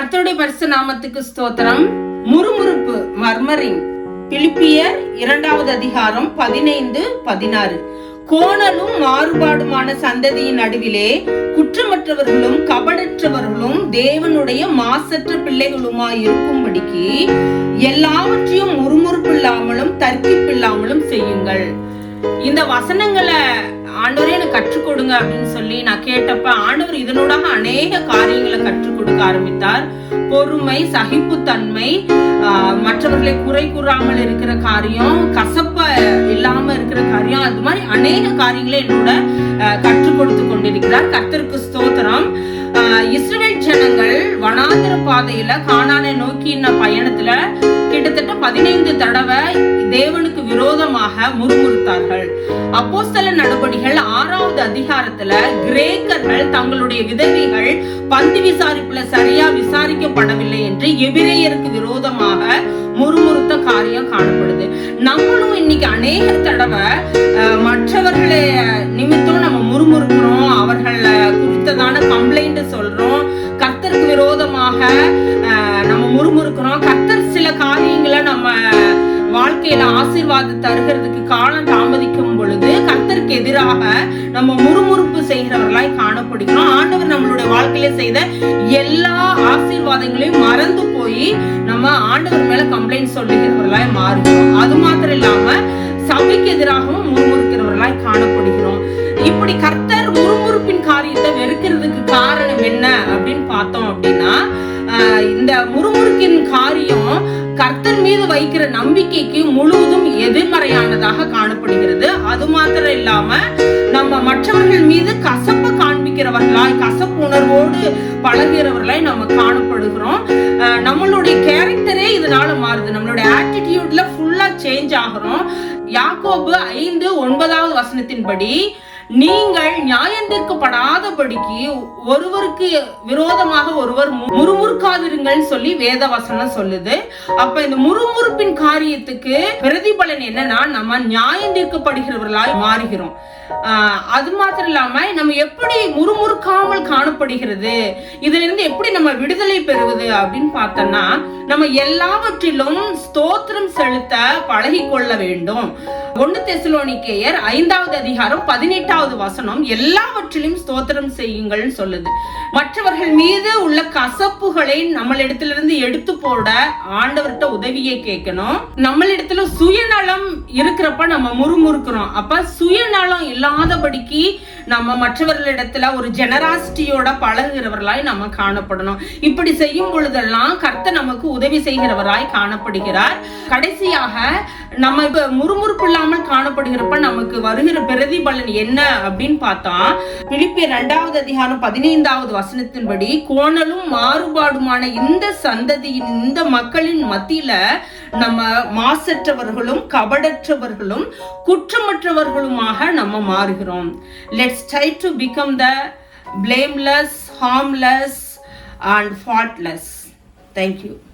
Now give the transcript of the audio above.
கர்த்தருடைய பரிசு நாமத்துக்கு ஸ்தோத்திரம். முறுமுறுப்பு மர்மரிங் பிலிப்பியர் இரண்டாவது அதிகாரம் பதினைந்து பதினாறு. கோணலும் மாறுபாடுமான சந்ததியின் நடுவிலே குற்றமற்றவர்களும் கபடற்றவர்களும் தேவனுடைய மாசற்ற பிள்ளைகளுமாய் இருக்கும்படிக்கு எல்லாவற்றையும் முறுமுறுப்பில்லாமலும் தர்க்கிப்பில்லாமலும் செய்யுங்கள். இந்த வசனங்களை ஆண்டவரே எனக்கு கற்றுக் கொடுங்க அப்படின்னு சொல்லி நான் கேட்டப்ப ஆண்டவர் இதனூடாக அநேக காரியங்களை கற்றுக் கொடுக்க ஆரம்பித்தார். பொறுமை சகிப்புத்தன்மை ஆஹ், மற்றவர்களை குறை கூறாமல் இருக்கிற காரியம் கசப்ப இல்லாம இருக்கிற காரியம் அது மாதிரி அநேக காரியங்களை என்னோட கற்றுக் கொடுத்து கொண்டிருக்கிறார். கத்திற்கு ஸ்தோத்திரம். ஆஹ், ஜனங்கள் வனாந்திர பாதையில கானானை நோக்கின பயணத்துல கிட்டத்தட்ட பதினைந்து தடவை தேவனுக்கு விரோதமாக முறுமுறுத்தார்கள். சில நடபடிகள் ஆறாவது அதிகாரத்துல கிரேக்கர்கள் தங்களுடைய விதவைகள் பந்து விசாரிப்புல சரியா விசாரிக்கப்படவில்லை என்று எபிரேயருக்கு விரோதமாக முறுமுறுத்த காரியம் காணப்படுது. நம்மளும் இன்னைக்கு அநேக தடவை அஹ், மற்றவர்களை நிமித்தம் நம்ம முறுமுறுக்கிறோம் அவர்களை குறித்ததான கம்ப்ளைண்ட் சொல்றோம் கர்த்தருக்கு விரோதமாக நம்ம முறுமுறுக்கிறோம். கர்த்தர் சில காரியங்களை நம்ம வாழ்க்கையில ஆசீர்வாதம் தருகிறதுக்கு காலம் தாமதிக்கும் பொழுது கர்த்தருக்கு எதிராக நம்ம முறுமுறுப்பு செய்கிறவர்களாய் காணப்படுகிறோம். ஆண்டவர் நம்மளுடைய வாழ்க்கையில செய்த எல்லா ஆசீர்வாதங்களையும் மறந்து போய் நம்ம ஆண்டவர் மேல கம்ப்ளைண்ட் சொல்லுகிறவர்களாய் மாறுகிறோம். அது மாத்திரம் இல்லாம சபைக்கு எதிராகவும் முறுமுறுக்கிறவர்களாய் காணப்படுகிறோம். இப்படி கர்த்தர் பார்த்தோம் அப்படின்னா இந்த முறுமுறுக்கின் காரியம் கர்த்தர் மீது வைக்கிற நம்பிக்கைக்கு முழுவதும் எதிர்மறையானதாக காணப்படுகிறது. அது மாத்திரம் இல்லாம நம்ம மற்றவர்கள் மீது கசப்ப காண்பிக்கிறவர்களாய் கசப்பு உணர்வோடு பழகிறவர்களாய் நம்ம காணப்படுகிறோம். நம்மளுடைய கேரக்டரே இதனால மாறுது. நம்மளுடைய ஆட்டிடியூட்ல ஃபுல்லா சேஞ்ச் ஆகிறோம். யாக்கோபு ஐந்து ஒன்பதாவது வசனத்தின்படி நீங்கள் நியாயந்திருக்கப்படாதபடிக்கு ஒருவருக்கு விரோதமாக ஒருவர் முறுமுறுக்காதிருங்கள் சொல்லி வேத வசனம் சொல்லுது. அப்ப இந்த முறுமுறுப்பின் காரியத்துக்கு பிரதிபலன் என்னன்னா நம்ம நியாயந்திருக்கப்படுகிறவர்களாய் மாறுகிறோம். அது மாத்திரம் இல்லாம நம்ம எப்படி முறுமுறுக்காமல் காணப்படுகிறது? இதுல இருந்து எப்படி நம்ம விடுதலை பெறுவது அப்படின்னு பார்த்தோம்னா நம்ம எல்லாவற்றிலும் ஸ்தோத்திரம் செலுத்த பழகி கொள்ள வேண்டும். ஒன்னு தெசலோனிக்கேயர் ஐந்தாவது அதிகாரம் பதினெட்டாவது வசனம் எல்லாவற்றிலும் ஸ்தோத்திரம் செய்யுங்கள்னு சொல்லுது. மற்றவர்கள் மீது உள்ள கசப்புகளை நம்மளிடத்திலிருந்து எடுத்து போட ஆண்டவர்கிட்ட உதவியை கேட்கணும். நம்மளிடத்துல சுயநலம் இருக்கிறப்ப நம்ம முறுமுறுக்கிறோம். அப்ப சுயநலம் இல்லாதபடிக்கு நம்ம மற்றவர்களிடத்துல ஒரு ஜெனராசிட்டியோட பழகிறவர்களாய் நம்ம காணப்படணும். இப்படி செய்யும் பொழுதெல்லாம் கர்த்த நமக்கு உதவி செய்கிறவராய் காணப்படுகிறார். கடைசியாக நம்ம இப்ப முறுமுறுப்பு இல்லாமல் காணப்படுகிறப்ப நமக்கு வருகிற பிரதிபலன் என்ன அப்படின்னு பார்த்தா பிலிப்பிய இரண்டாவது அதிகாரம் பதினைந்தாவது வசனத்தின்படி கோணலும் மாறுபாடுமான இந்த சந்ததியின் இந்த மக்களின் மத்தியில நம்ம மாசற்றவர்களும் கபடற்றவர்களும் குற்றமற்றவர்களுமாக நம்ம மாறுகிறோம். Let's try to become the blameless harmless and faultless. Thank you